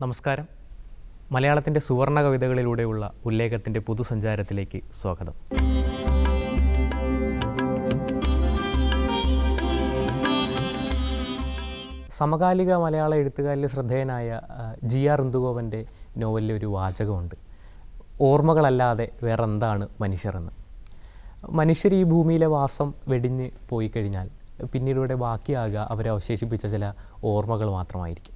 നമസ്കാരം. മലയാളത്തിന്റെ സുവർണ കവിതകളിലൂടെയുള്ള ഉല്ലേഖത്തിന്റെ പുതുസഞ്ചാരത്തിലേക്ക് സ്വാഗതം. സമകാലിക മലയാള എഴുത്തുകാരിൽ ശ്രദ്ധേയനായ ജി ആർ ഇന്ദുഗോപന്റെ നോവലിലെ ഒരു വാചകമുണ്ട്. ഓർമ്മകളല്ലാതെ വേറെന്താണ് മനുഷ്യരെന്ന്. മനുഷ്യർ ഈ ഭൂമിയിലെ വാസം വെടിഞ്ഞ് പോയി കഴിഞ്ഞാൽ പിന്നീട് ഇവിടെ ബാക്കിയാകുക അവരെ അവശേഷിപ്പിച്ച ചില ഓർമ്മകൾ മാത്രമായിരിക്കും.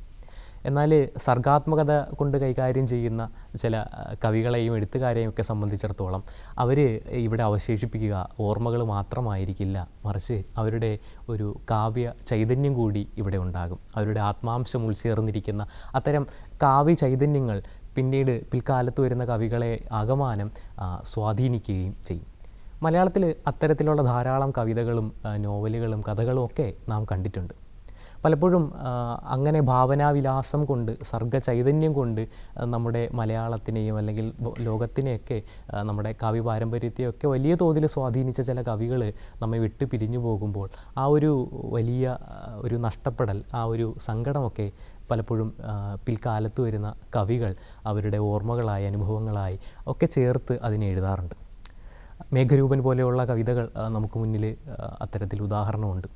എന്നാൽ സർഗാത്മകത കൊണ്ട് കൈകാര്യം ചെയ്യുന്ന ചില കവികളെയും എഴുത്തുകാരെയും ഒക്കെ സംബന്ധിച്ചിടത്തോളം അവർ ഇവിടെ അവശേഷിപ്പിക്കുക ഓർമ്മകൾ മാത്രമായിരിക്കില്ല. മറിച്ച് അവരുടെ ഒരു കാവ്യ ചൈതന്യം കൂടി ഇവിടെ ഉണ്ടാകും. അവരുടെ ആത്മാംശം ഉൾച്ചേർന്നിരിക്കുന്ന അത്തരം കാവ്യ ചൈതന്യങ്ങൾ പിന്നീട് പിൽക്കാലത്ത് വരുന്ന കവികളെ ആകമാനം സ്വാധീനിക്കുകയും ചെയ്യും. മലയാളത്തിൽ അത്തരത്തിലുള്ള ധാരാളം കവിതകളും നോവലുകളും കഥകളും ഒക്കെ നാം കണ്ടിട്ടുണ്ട്. പലപ്പോഴും അങ്ങനെ ഭാവനാവിലാസം കൊണ്ട് സർഗ ചൈതന്യം കൊണ്ട് നമ്മുടെ മലയാളത്തിനെയും അല്ലെങ്കിൽ ലോകത്തിനെയൊക്കെ നമ്മുടെ കാവ്യ പാരമ്പര്യത്തെയൊക്കെ വലിയ തോതിൽ സ്വാധീനിച്ച ചില കവികൾ നമ്മെ വിട്ട് പിരിഞ്ഞു പോകുമ്പോൾ ആ ഒരു വലിയ ഒരു നഷ്ടപ്പെടൽ ആ ഒരു സങ്കടമൊക്കെ പലപ്പോഴും പിൽക്കാലത്ത് വരുന്ന കവികൾ അവരുടെ ഓർമ്മകളായി അനുഭവങ്ങളായി ഒക്കെ ചേർത്ത് അതിനെ എഴുതാറുണ്ട്. മേഘരൂപൻ പോലെയുള്ള കവിതകൾ നമുക്ക് മുന്നിൽ അത്തരത്തിൽ ഉദാഹരണമുണ്ട്.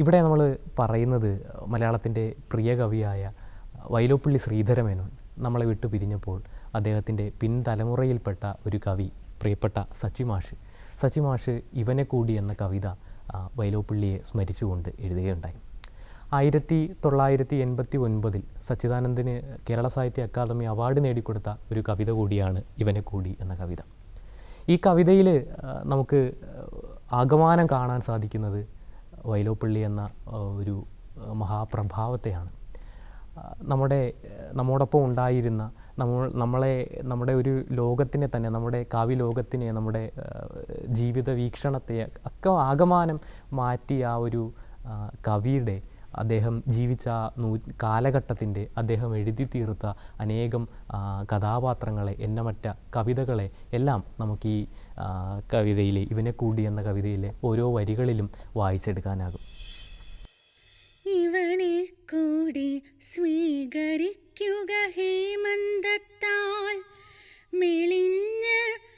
ഇവിടെ നമ്മൾ പറയുന്നത് മലയാളത്തിന്റെ പ്രിയ കവിയായ വൈലോപ്പള്ളി ശ്രീധരമേനോൻ നമ്മളെ വിട്ടു പിരിഞ്ഞപ്പോൾ അദ്ദേഹത്തിന്റെ പിൻതലമുറയിൽപ്പെട്ട ഒരു കവി പ്രിയപ്പെട്ട സച്ചിമാഷ്. സച്ചിമാഷ് ഇവനെ കൂടി എന്ന കവിത വൈലോപ്പള്ളിയെ സ്മരിച്ചുകൊണ്ട് എഴുതുകയുണ്ടായി. ആയിരത്തി തൊള്ളായിരത്തി എൺപത്തി ഒൻപതിൽ സച്ചിദാനന്ദന് കേരള സാഹിത്യ അക്കാദമി അവാർഡ് നേടിക്കൊടുത്ത ഒരു കവിത കൂടിയാണ് ഇവനെ കൂടി എന്ന കവിത. ഈ കവിതയിൽ നമുക്ക് ആഗമാനം കാണാൻ സാധിക്കുന്നത് വൈലോപ്പള്ളി എന്ന ഒരു മഹാപ്രഭാവത്തെയാണ്. നമ്മുടെ നമ്മോടൊപ്പം ഉണ്ടായിരുന്ന നമ്മൾ നമ്മളെ നമ്മുടെ ഒരു ലോകത്തിനെ തന്നെ നമ്മുടെ കാവ്യ ലോകത്തിനെ നമ്മുടെ ജീവിത വീക്ഷണത്തെ ഒക്കെ ആകമാനം മാറ്റിയ ആ ഒരു കവിയുടെ അദ്ദേഹം ജീവിച്ച നൂ കാലഘട്ടത്തിന്റെ അദ്ദേഹം എഴുതി തീർത്ത അനേകം കഥാപാത്രങ്ങളെ എന്നമറ്റ കവിതകളെ എല്ലാം നമുക്ക് ഈ കവിതയിലെ ഇവനെ കൂടി എന്ന കവിതയിലെ ഓരോ വരികളിലും വായിച്ചെടുക്കാനാകും. ഇവനെ കൂടി സ്വീകരിക്കുക ഹേമന്തത്താൽ മെലിഞ്ഞ്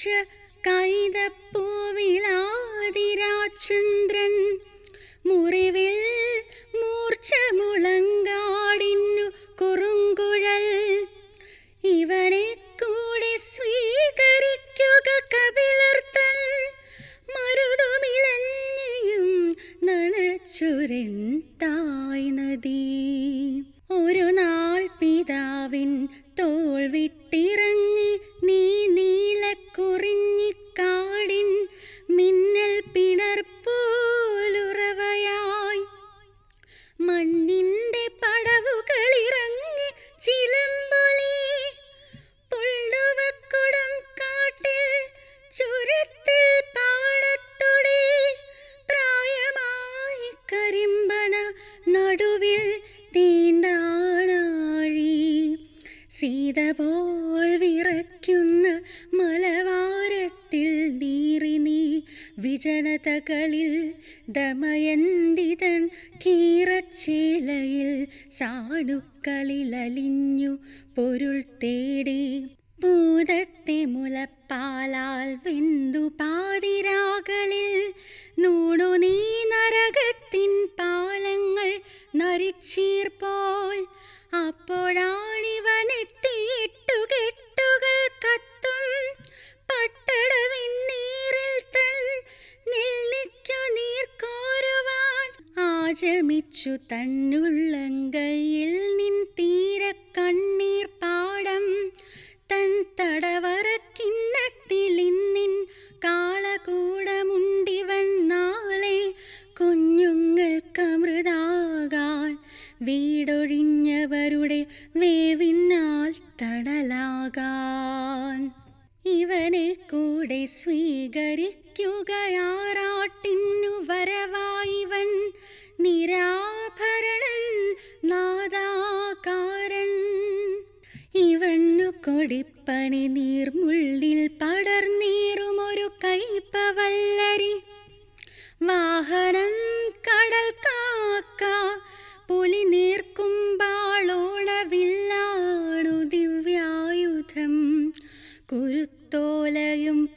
പച്ച കൈതപ്പൂവിലാതിരാചന്ദ്രൻ മുറിവിൽ മൂർച്ച മുളങ്കാടിന്നു കുറുങ്കുഴൽ. ഇവനെ കൂടെ സ്വീകരിക്കുക കപിലർത്തൻ. മരുതുമിളഞ്ഞയും നനച്ചുരൻ തായ് നദി. ഒരു നാൾ പിതാവിൻ തോൾ വിട്ടിറങ്ങി ചുരത്തിൽ പാടത്തൊടി പ്രായമായി കരിമ്പന നടുവിൽ തീണ്ടാണാഴി സീത പോൽ വിറയ്ക്കുന്ന മലവാരത്തിൽ നീറി നീ വിജനതകളിൽ ദമയന്തിതൻ കീറച്ചേലയിൽ സാണുക്കളിലലിഞ്ഞു പൊരുൾ തേ ആചമിച്ചു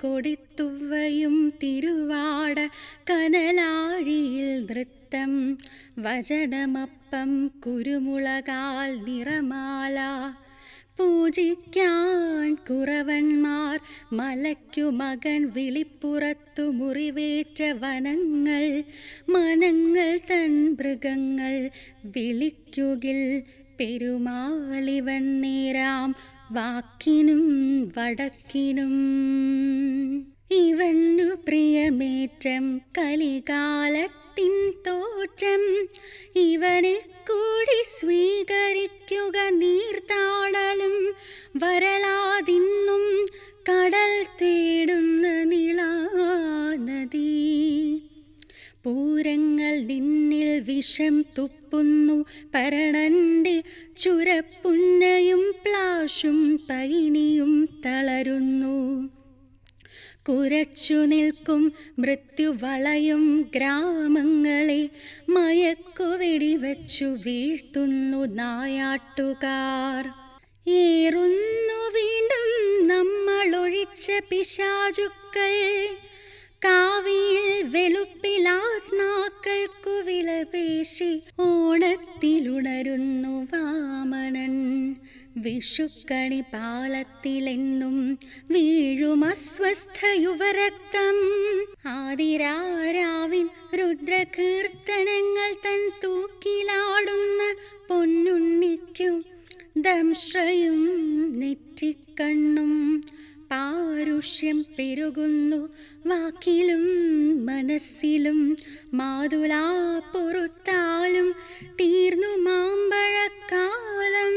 കൊടിത്തുവയും തിരുവാട കനലാഴിയിൽ നൃത്തം വചനമപ്പം കുരുമുളകാൽ നിറമാല. പൂജിക്കാൻ കുറവന്മാർ മലയ്ക്കു മകൻ വിളിപ്പുറത്തു മുറിവേറ്റ വനങ്ങൾ മനങ്ങൾ തൻ മൃഗങ്ങൾ വിളിക്കുകിൽ പെരുമാളിവൻ നേരാം വാക്കിനും വടക്കിനും. ഇവന്നു പ്രിയമേറ്റം കലികാലത്തിൻ തോറ്റം. ഇവനെ കൂടി സ്വീകരിക്കുക നീർത്താടലും. വരളാതിന്നും കടൽ തേടുന്ന നിളാനദി പൂരങ്ങൾ നിന്നിൽ വിഷം തുപ്പുന്നു. പരണന്റെ ചുരപ്പുന്നയും പ്ലാഷും പൈനിയും തളരുന്നു. കുരച്ചു നിൽക്കും മൃത്യുവളയും ഗ്രാമങ്ങളെ മയക്കുവെടിവച്ചു വീഴ്ത്തുന്നു നായാട്ടുകാർ. ഏറുന്നു വീണ്ടും നമ്മളൊഴിച്ച പിശാചുക്കൾ. കാവിയിൽ വെളുപ്പിലാത്മാക്കൾക്കു വിലപേശി ഓണത്തിലുണരുന്നു വാമനൻ. വിഷുക്കണി പാളത്തിലെന്നും വീഴും അസ്വസ്ഥ യുവരക്തം ആതിരാരാവിൻ രുദ്രകീർത്തനങ്ങൾ തൻ തൂക്കിലാടുന്ന പൊന്നുണ്ണിക്കും ദംശ്രയും നെറ്റിക്കണ്ണും പാരുഷ്യം പെരുകുന്നു വാക്കിലും മനസ്സിലും. മാതുലാ പൊറുത്താലും തീർന്നു മാമ്പഴക്കാലം.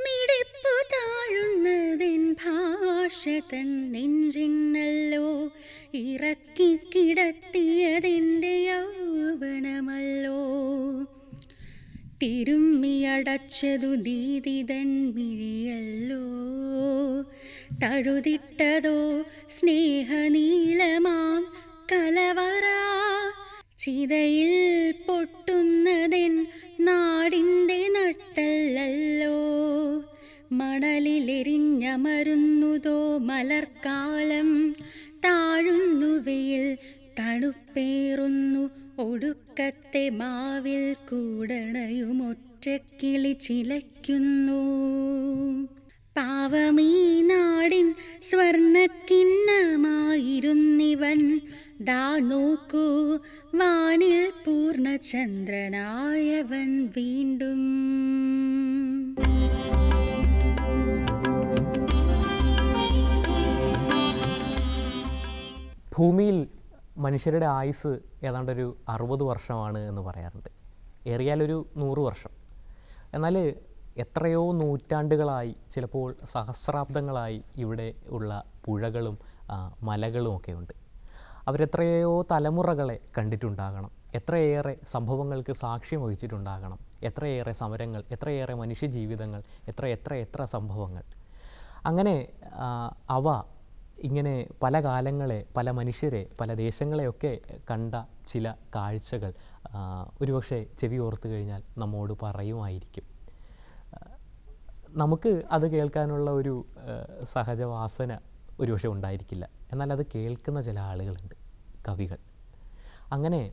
മിടിപ്പു താഴുന്നതിൻ ഭാഷ തൻ നെഞ്ചിന്നല്ലോ ഇറക്കി കിടത്തിയതിന്റെ യൗവനമല്ലോ. തിരുമ്മിയടച്ചതു ദീതിതൻ മിഴിയല്ലോ. തഴുതിട്ടതോ സ്നേഹനീളമാം കലവറ. ചിതയിൽ പൊട്ടുന്നതെൻ നാടിന്റെ നട്ടല്ലല്ലോ. മണലിലെരിഞ്ഞമരുന്നുതോ മലർക്കാലം താഴുന്നു വെയിൽ തണുപ്പേറുന്നു ഒടുക്കത്തെ മാവിൽ കൂടണയുമൊറ്റക്കിളി ചിലയ്ക്കുന്നു. പാവമീ നാടിൻ സ്വർണക്കിണ്ണമായിരുന്നിവൻ. ദാ നോക്കൂ വാനിൽ പൂർണചന്ദ്രനായവൻ വീണ്ടും. ഭൂമിയിൽ മനുഷ്യരുടെ ആയുസ് ഏതാണ്ടൊരു അറുപത് വർഷമാണ് എന്ന് പറയാറുണ്ട്. ഏറിയാലൊരു നൂറ് വർഷം. എന്നാൽ എത്രയോ നൂറ്റാണ്ടുകളായി ചിലപ്പോൾ സഹസ്രാബ്ദങ്ങളായി ഇവിടെ ഉള്ള പുഴകളും മലകളും ഒക്കെ ഉണ്ട്. അവരെത്രയോ തലമുറകളെ കണ്ടിട്ടുണ്ടാകണം. എത്രയേറെ സംഭവങ്ങൾക്ക് സാക്ഷ്യം വഹിച്ചിട്ടുണ്ടാകണം. എത്രയേറെ സമരങ്ങൾ എത്രയേറെ മനുഷ്യജീവിതങ്ങൾ എത്ര എത്ര എത്ര സംഭവങ്ങൾ. അങ്ങനെ അവ ഇങ്ങനെ പല കാലങ്ങളെ പല മനുഷ്യരെ പല ദേശങ്ങളെയൊക്കെ കണ്ട ചില കാഴ്ചകൾ ഒരുപക്ഷെ ചെവി ഓർത്തു കഴിഞ്ഞാൽ നമ്മോട് പറയുമായിരിക്കും. നമുക്ക് അത് കേൾക്കാനുള്ള ഒരു സഹജവാസന ഒരുപക്ഷെ ഉണ്ടായിരിക്കില്ല. എന്നാൽ അത് കേൾക്കുന്ന ചില ആളുകളുണ്ട് കവികൾ. അങ്ങനെ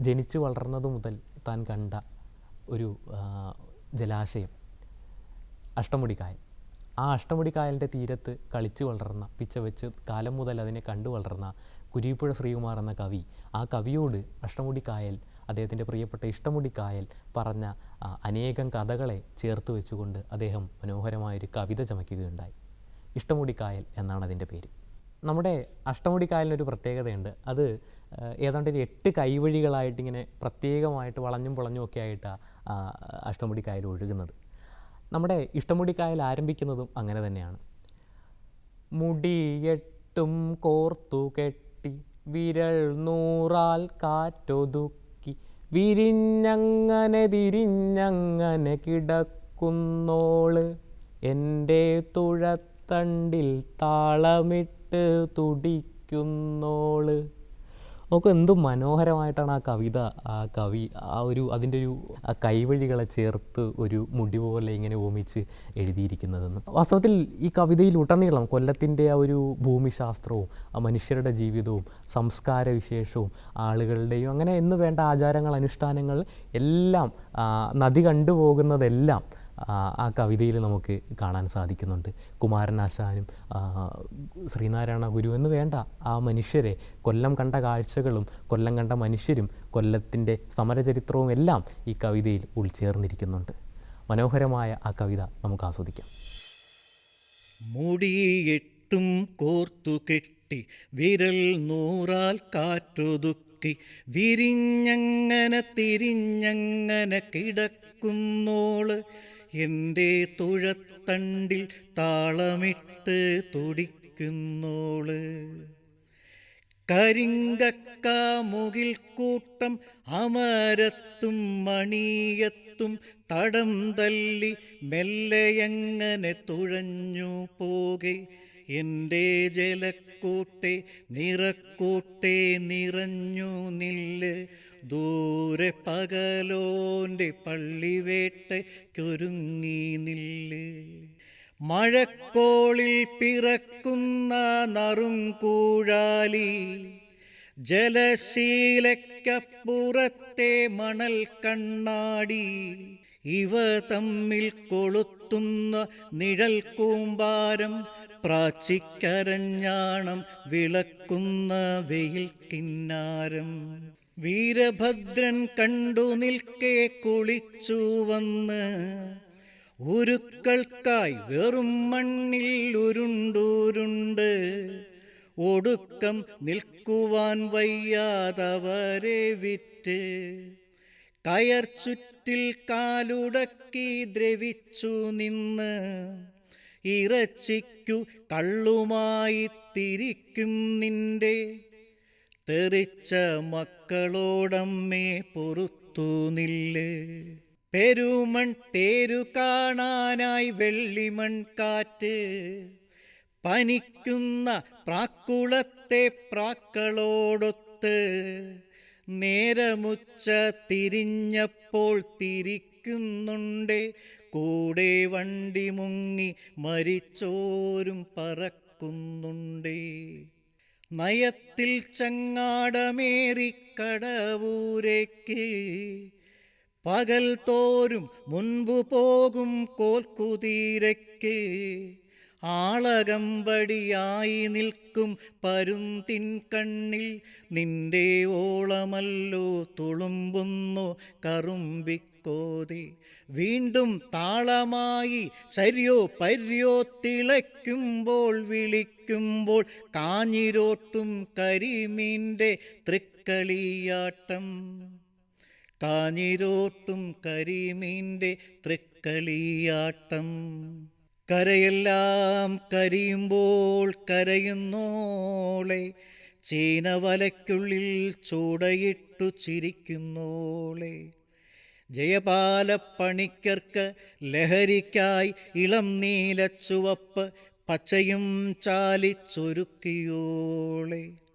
ജനിച്ചു വളർന്നത് മുതൽ താൻ കണ്ട ഒരു ജലാശയം അഷ്ടമുടിക്കായൽ. ആ അഷ്ടമുടി കായലിന്റെ തീരത്ത് കളിച്ചു വളർന്ന പിച്ച വെച്ച് കാലം മുതൽ അതിനെ കണ്ടു വളർന്ന കുരീപ്പുഴ ശ്രീകുമാർ എന്ന കവി ആ കവിയോട് അഷ്ടമുടി കായൽ അദ്ദേഹത്തിന്റെ പ്രിയപ്പെട്ട ഇഷ്ടമുടി കായൽ പറഞ്ഞ അനേകം കഥകളെ ചേർത്ത് വെച്ചുകൊണ്ട് അദ്ദേഹം മനോഹരമായൊരു കവിത ചമയ്ക്കുകയുണ്ടായി. ഇഷ്ടമുടി കായൽ എന്നാണ് അതിന്റെ പേര്. നമ്മുടെ അഷ്ടമുടി കായലിനൊരു പ്രത്യേകതയുണ്ട്. അത് ഏതാണ്ട് ഒരു എട്ട് കൈവഴികളായിട്ട് ഇങ്ങനെ പ്രത്യേകമായിട്ട് വളഞ്ഞും പുളഞ്ഞും ഒക്കെ ആയിട്ടാണ് അഷ്ടമുടി കായൽ ഒഴുകുന്നത്. നമ്മുടെ ഇഷ്ടമുടിക്കായൽ ആരംഭിക്കുന്നതും അങ്ങനെ തന്നെയാണ്. മുടിയെട്ടും കോർത്തു കെട്ടി വിരൽ നൂറാൽ കാറ്റൊതുക്കി വിരിഞ്ഞങ്ങനെ തിരിഞ്ഞങ്ങനെ കിടക്കുന്നോൾ. എന്റെ തുഴത്തണ്ടിൽ താളമിട്ട് തുടിക്കുന്നോൾ. നമുക്ക് എന്ത് മനോഹരമായിട്ടാണ് ആ കവിത ആ കവി ആ ഒരു അതിന്റെ ഒരു ആ കൈവഴികളെ ചേർത്ത് ഒരു മുടി പോലെ ഇങ്ങനെ ഓമിച്ച് എഴുതിയിരിക്കുന്നതെന്ന്. വാസ്തവത്തിൽ ഈ കവിതയിൽ ഉടനീളം കൊല്ലത്തിന്റെ ആ ഒരു ഭൂമിശാസ്ത്രവും ആ മനുഷ്യരുടെ ജീവിതവും സംസ്കാര വിശേഷവും ആളുകളുടെയും അങ്ങനെ എന്ന് വേണ്ട ആചാരങ്ങൾ അനുഷ്ഠാനങ്ങൾ എല്ലാം നദി കണ്ടുപോകുന്നതെല്ലാം ആ, കവിതയിൽ നമുക്ക് കാണാൻ സാധിക്കുന്നുണ്ട്. കുമാരനാശാനും ശ്രീനാരായണ ഗുരു എന്ന് വേണ്ട ആ മനുഷ്യരെ കൊല്ലം കണ്ട കാഴ്ചകളും കൊല്ലം കണ്ട മനുഷ്യരും കൊല്ലത്തിന്റെ സമരചരിത്രവും എല്ലാം ഈ കവിതയിൽ ഉൾച്ചേർന്നിരിക്കുന്നുണ്ട്. മനോഹരമായ ആ കവിത നമുക്ക് ആസ്വദിക്കാം. മുടിയെട്ടും കോർത്തു കെട്ടി വിരൽ നൂറാൽ കാറ്റൊതുക്കി വിരിഞ്ഞങ്ങനെ തിരിഞ്ഞങ്ങനെ കിടക്കുന്നോൾ. എന്റെ തുഴത്തണ്ടിൽ താളമിട്ട് തുടിക്കുന്നോൾ. കരിങ്കക്ക മുകിൽ കൂട്ടം അമരത്തും മണിയത്തും തടം തല്ലി മെല്ലെയങ്ങനെ തുഴഞ്ഞു പോകെ. എന്റെ ജലക്കൂട്ടെ നിറക്കൂട്ടെ നിറഞ്ഞു നില്ല്. ദൂരെ പകലോന്റെ പള്ളിവേട്ടയ്ക്കൊരുങ്ങി നില്ല്. മഴക്കോളിൽ പിറക്കുന്ന നറുങ്കൂഴാലി ജലശീലക്കപ്പുറത്തെ മണൽ കണ്ണാടി ഇവ തമ്മിൽ കൊളുത്തുന്ന നിഴൽ കൂമ്പാരം പ്രാച്ചിക്കരഞ്ഞാണം വിളക്കുന്ന വെയിൽ കിന്നാരം. വീരഭദ്രൻ കണ്ടു നിൽക്കെ കുളിച്ചു വന്ന്. ഉരുക്കൾക്കായി വെറും മണ്ണിൽ ഉരുണ്ടൂരുണ്ട്. ഒടുക്കം നിൽക്കുവാൻ വയ്യാതവരെ വിറ്റ്. കയർ ചുറ്റിൽ കാലുടക്കി ദ്രവിച്ചു നിന്ന്. ഇറച്ചിക്കു കള്ളുമായി തിരിക്കും നിന്റെ തെറിച്ച മക്കളോടമ്മേ പൊറുത്തു നില്ല്. പെരുമൺ തേരു കാണാനായി വെള്ളിമൺ കാറ്റ്. പനിക്കുന്ന പ്രാക്കുളത്തെ പ്രാക്കളോടൊത്ത്. നേരമുച്ച തിരിഞ്ഞപ്പോൾ തിരിക്കുന്നുണ്ട്. കൂടെ വണ്ടി മുങ്ങി മരിച്ചോരും പറക്കുന്നുണ്ടേ. നയത്തിൽ ചങ്ങാടമേറിക്കടവൂരേക്ക് പകൽ തോരും മുൻപു പോകും കോൽക്കുതീരയ്ക്ക് ആളകമ്പടിയായി നിൽക്കും പരുന്തിൻ കണ്ണിൽ നിന്റെ ഓളമല്ലോ തുളുമ്പുന്നു കറുമ്പിക്കോതി. വീണ്ടും താളമായി ചര്യോ പര്യോ തിളയ്ക്കുമ്പോൾ വിളിക്കുമ്പോൾ കാഞ്ഞിരോട്ടും കരിമീന്റെ തൃക്കളിയാട്ടം. കാഞ്ഞിരോട്ടും കരിമീന്റെ തൃക്കളിയാട്ടം. കരയെല്ലാം കരിയുമ്പോൾ കരയുന്നോളെ ചീനവലയ്ക്കുള്ളിൽ ചൂടയിട്ടു ചിരിക്കുന്നോളെ. ജയപാല പണിക്കർക്ക് ലഹരിക്കായി ഇളം നീല ചുവപ്പ് പച്ചയും ചാലിച്ചൊരുക്കിയോളെ.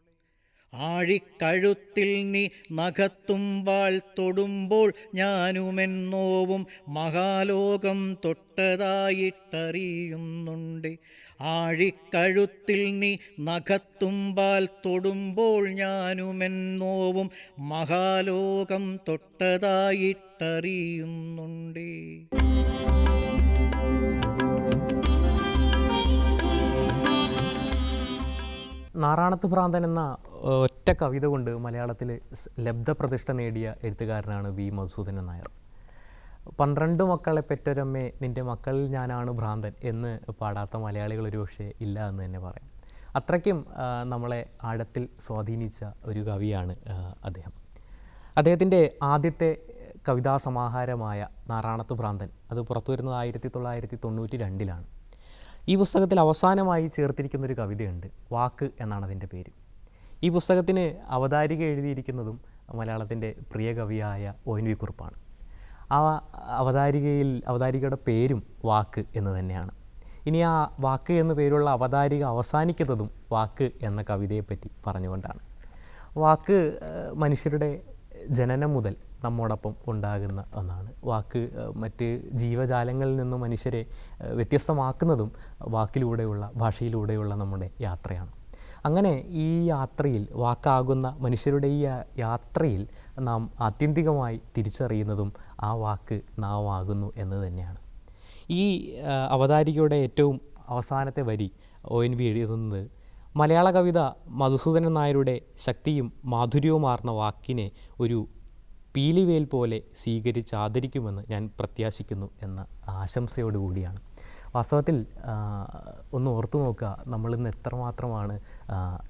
ആഴിക്കഴുത്തിൽ നീ നഖത്തുമ്പാൽ തൊടുമ്പോൾ ഞാനുമെന്നോവും മഹാലോകം തൊട്ടതായിട്ടറിയുന്നുണ്ട്. ആഴിക്കഴുത്തിൽ നീ നഖത്തുമ്പാൽ തൊടുമ്പോൾ ഞാനുമെന്നോവും മഹാലോകം തൊട്ടതായിട്ടറിയുന്നുണ്ട്. നാറാണത്ത് ഭ്രാന്തൻ എന്ന ഒറ്റ കവിത കൊണ്ട് മലയാളത്തിൽ ലബ്ധപ്രതിഷ്ഠ നേടിയ എഴുത്തുകാരനാണ് വി. മധുസൂദനൻ നായർ. പന്ത്രണ്ട് മക്കളെ പെറ്റൊരമ്മേ നിന്റെ മക്കളിൽ ഞാനാണ് ഭ്രാന്തൻ എന്ന് പാടാത്ത മലയാളികൾ ഒരുപക്ഷെ ഇല്ല എന്ന് തന്നെ പറയാം. അത്രയ്ക്കും നമ്മളെ ആഴത്തിൽ സ്വാധീനിച്ച ഒരു കവിയാണ് അദ്ദേഹം. അദ്ദേഹത്തിന്റെ ആദ്യത്തെ കവിതാ സമാഹാരമായ നാറാണത്ത് ഭ്രാന്തൻ അത് പുറത്തു വരുന്നത് ആയിരത്തി തൊള്ളായിരത്തി തൊണ്ണൂറ്റി രണ്ടിലാണ് ഈ പുസ്തകത്തിൽ അവസാനമായി ചേർത്തിരിക്കുന്നൊരു കവിതയുണ്ട് വാക്ക് എന്നാണ് അതിന്റെ പേര്. ഈ പുസ്തകത്തിന് അവതാരിക എഴുതിയിരിക്കുന്നതും മലയാളത്തിന്റെ പ്രിയ കവിയായ ഒ എൻ വി കുറുപ്പാണ്. ആ അവതാരികയിൽ അവതാരികയുടെ പേരും വാക്ക് എന്ന് തന്നെയാണ്. ഇനി ആ വാക്ക് എന്ന പേരുള്ള അവതാരിക അവസാനിക്കുന്നതും വാക്ക് എന്ന കവിതയെപ്പറ്റി പറഞ്ഞുകൊണ്ടാണ്. വാക്ക് മനുഷ്യരുടെ ജനനം മുതൽ നമ്മോടൊപ്പം ഉണ്ടാകുന്ന ഒന്നാണ്. വാക്ക് മറ്റ് ജീവജാലങ്ങളിൽ നിന്നും മനുഷ്യരെ വ്യത്യസ്തമാക്കുന്നതും വാക്കിലൂടെയുള്ള ഭാഷയിലൂടെയുള്ള നമ്മുടെ യാത്രയാണ്. അങ്ങനെ ഈ യാത്രയിൽ വാക്കാകുന്ന മനുഷ്യരുടെ ഈ യാത്രയിൽ നാം ആത്യന്തികമായി തിരിച്ചറിയുന്നതും ആ വാക്ക് നാമാകുന്നു എന്ന് തന്നെയാണ്. ഈ അവതാരികയുടെ ഏറ്റവും അവസാനത്തെ വരി ഒ എൻ വി എഴുതുന്നത് മലയാള കവിത മധുസൂദനൻ നായരുടെ ശക്തിയും മാധുര്യവുമാർന്ന വാക്കിനെ ഒരു പീലിവേൽ പോലെ സ്വീകരിച്ച് ആദരിക്കുമെന്ന് ഞാൻ പ്രത്യാശിക്കുന്നു എന്ന ആശംസയോടുകൂടിയാണ്. വാസ്തവത്തിൽ ഒന്ന് ഓർത്തു നോക്കുക. നമ്മളിന്ന് എത്രമാത്രമാണ്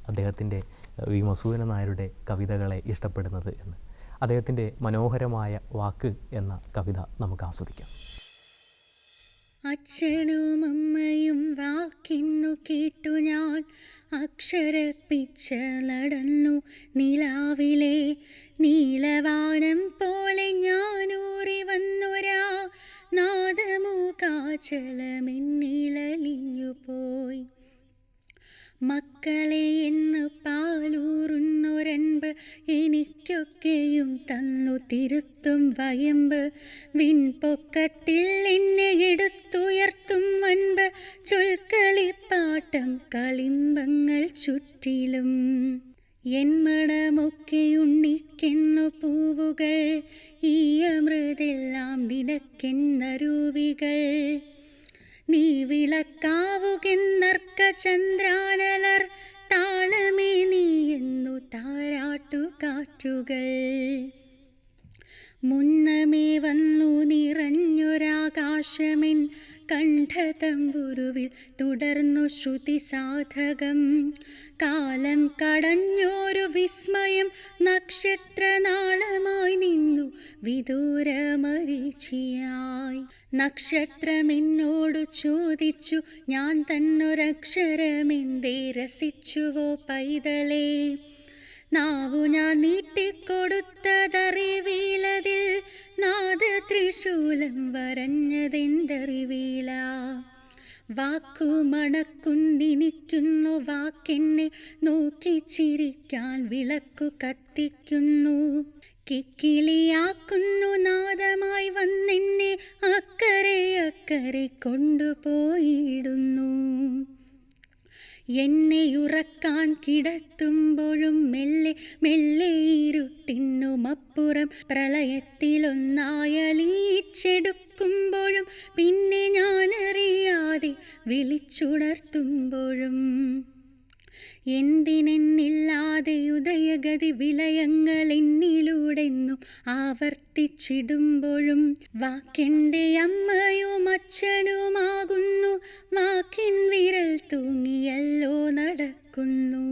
അദ്ദേഹത്തിന്റെ വി. മസൂദന നായരുടെ കവിതകളെ ഇഷ്ടപ്പെടുന്നത് എന്ന്. അദ്ദേഹത്തിന്റെ മനോഹരമായ വാക്ക് എന്ന കവിത നമുക്ക് ആസ്വദിക്കാം. അച്ഛനും അമ്മയും വാക്കിന്നു കേട്ടു ഞാൻ. അക്ഷരപ്പിച്ച നടന്നു നിലാവിലെ നീലവാനം പോലെ ഞാനൂറി വന്നൊരാ നാദമുഖാചലമെന്നിലലിഞ്ഞു പോയി മക്കളെ എന്ന് പാലൂറുന്നൊരൻപ് എനിക്കൊക്കെയും തന്നു തിരുത്തും വയമ്പ്. വിൺപൊക്കത്തിൽ എന്നെ എടുത്തുയർത്തും അൻപ് ചൊൽക്കളിപ്പാട്ടം കളിമ്പങ്ങൾ ചുറ്റിലും എൻ മണമൊക്കെ ഉണ്ണിക്കെന്നു പൂവുകൾ ഈ അമൃതെല്ലാം നിനക്കെന്നരുവികൾ നീ വിളക്കാവുകെന്നർക്ക ചന്ദ്രാനലർ താളമേ നീ എന്നു താരാട്ടു കാറ്റുകൾ മുന്നമേ വന്നു നിറഞ്ഞൊരാകാശമെൻ കണ്ഠതമ്പുരുവിൽ തുടർന്നു ശ്രുതി സാധകം. കാലം കടഞ്ഞോരു വിസ്മയം നക്ഷത്രനാളമായി നിന്നു. വിദൂരമരീചിയായി നക്ഷത്രം എന്നോട് ചോദിച്ചു ഞാൻ തന്നൊരക്ഷരമെന്തേ? രസിച്ചുവോ പൈതലേ? നാവു ഞാൻ നീട്ടിക്കൊടുത്തതറിവീലതിൽ നാദ തൃശൂലം വരഞ്ഞതെന്തറിവീല വാക്കു മണക്കുന്നിനിക്കുന്നു വാക്കെന്നെ നോക്കി ചിരിക്കാൻ വിളക്കു കത്തിക്കുന്നു. കിക്കിളിയാക്കുന്നു നാദമായി വന്നെന്നെ അക്കരെ അക്കരെ കൊണ്ടുപോയിടുന്നു. എന്നെ ഉറക്കാൻ കിടത്തുമ്പോഴും മെല്ലെ മെല്ലെ ഇരുട്ടിന്നുമപ്പുറം പ്രളയത്തിലൊന്നായലീച്ചെടുക്കുമ്പോഴും പിന്നെ ഞാനറിയാതെ വിളിച്ചുണർത്തുമ്പോഴും. എന്തിനെന്നില്ലാതെ ഉദയഗതി വിലയങ്ങൾ എന്നിലൂടെന്നും ആവർത്തിച്ചിടുമ്പോഴും വാക്കെന്റെ അമ്മയും അച്ഛനുമാകുന്നു വാക്കിൻ വിരൽ തൂങ്ങിയല്ലോ നടക്കുന്നു.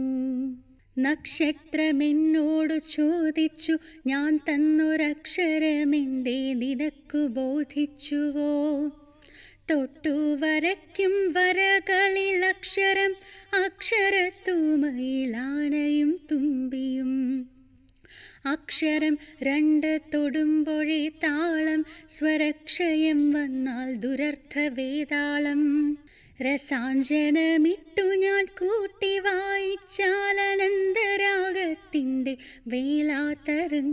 നക്ഷത്രമെന്നോട് ചോദിച്ചു ഞാൻ തന്നൊരക്ഷരമെന്തേ നിനക്കു ബോധിച്ചുവോ? തൊട്ടു വരയ്ക്കും വരകളിൽ അക്ഷരം അക്ഷരത്തൂമയിലാനയും തുമ്പിയും. അക്ഷരം രണ്ട് തൊടുമ്പോഴേ താളം സ്വരക്ഷയം വന്നാൽ ദുരർത്ഥ വേതാളം രസാഞ്ജനമിട്ടു ഞാൻ കൂട്ടി വായിച്ചാലനന്തരാഗത്തിന്റെ വേലാതരംഗങ്ങൾ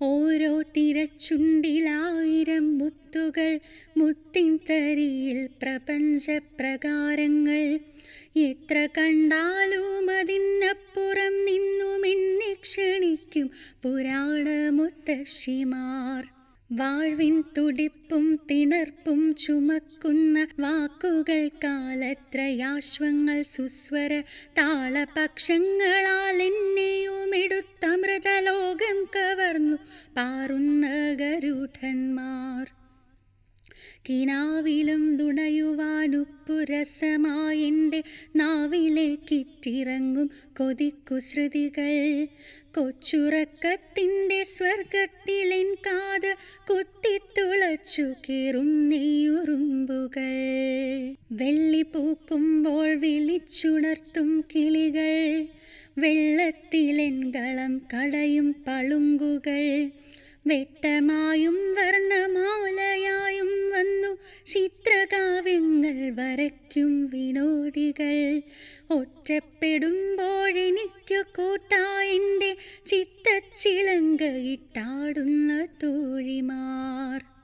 ഓരോ തിരച്ചുണ്ടിലായിരം മുത്തുകൾ മുത്തിൻ തരിയിൽ പ്രപഞ്ചപ്രകാരങ്ങൾ എത്ര കണ്ടാലും അതിനപ്പുറം നിന്നും എന്നെ ക്ഷണിക്കും പുരാണമുത്തശ്ശിമാർ വാഴ്വിൻ തുടിപ്പും തിണർപ്പും ചുമക്കുന്ന വാക്കുകൾ കാലത്രയാശ്വങ്ങൾ സുസ്വര താളപക്ഷങ്ങളാൽ എന്നെയുമെടുത്ത മൃതലോകം കവർന്നു പാറുന്ന ഗരുഡന്മാർ. കിനാവിലും തുണയുവാനുപ്പുരസമായെന്റെ നാവിലേക്കിറ്റിറങ്ങും കൊതിക്കുശ്രുതികൾ. കൊച്ചുറക്കത്തിന്റെ സ്വർഗത്തിലെൻ കാത് കുത്തിത്തുളച്ചു കീറും നെയ്യുറുമ്പുകൾ. വെള്ളി പൂക്കുമ്പോൾ വിളിച്ചുണർത്തും കിളികൾ. വെള്ളത്തിലെൻകളം കടയും പളുങ്കുകൾ. വെട്ടമായും വർണമാലയായും വന്നു. ചിത്രകാവ്യങ്ങൾ വരയ്ക്കും വിനോദികൾ. ഒറ്റപ്പെടുമ്പോഴെനിക്കു കൂട്ടായിന്റെ ചിത്തച്ചിളങ്ക ഇട്ടാടുന്ന തോഴിമാർ.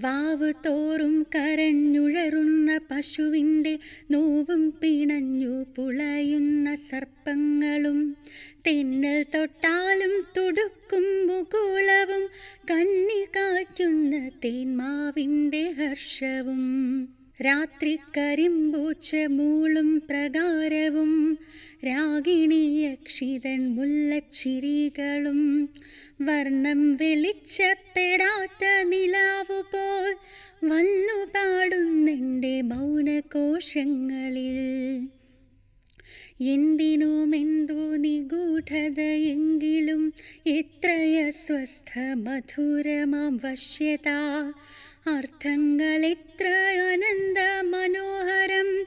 വാവ് തോറും കരഞ്ഞുഴറുന്ന പശുവിന്റെ നോവും പിണഞ്ഞു പുളയുന്ന സർപ്പങ്ങളും തെന്നൽ തൊട്ടാലും തുടുക്കും മുകുളവും കന്നി കായ്ക്കുന്ന തേന്മാവിന്റെ ഹർഷവും. രാത്രി കരിമ്പൂച്ച മൂളും പ്രകാരവും രാഗിണി യക്ഷിതൻ മുല്ലച്ചിരികളും. വർണം വെളിച്ചപ്പെടാത്ത നിലാവു പോൽ വന്നു പാടുന്നെന്റെ മൗനകോശങ്ങളിൽ. എന്തിനുമെന്തു നിഗൂഢതയെങ്കിലും എത്രയ സ്വസ്ഥ മധുരമാം വശ്യത അർത്ഥങ്ങൾ എത്ര അനന്ത മനോഹരം.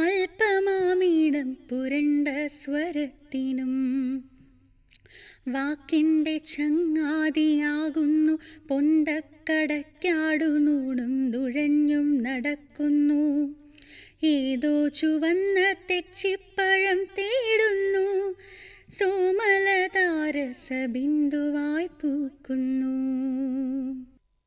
അല്പമാമീടം പുരണ്ട സ്വരത്തിനും വാക്കിന്റെ ചങ്ങാതിയാകുന്നു. പൊന്തക്കടക്കാടുനൂടും തുഴഞ്ഞും നടക്കുന്നു. ഏതോ ചുവന്ന തെച്ചിപ്പഴം തേടുന്നു. സോമലതാരസ ബിന്ദുവായി പൂക്കുന്നു.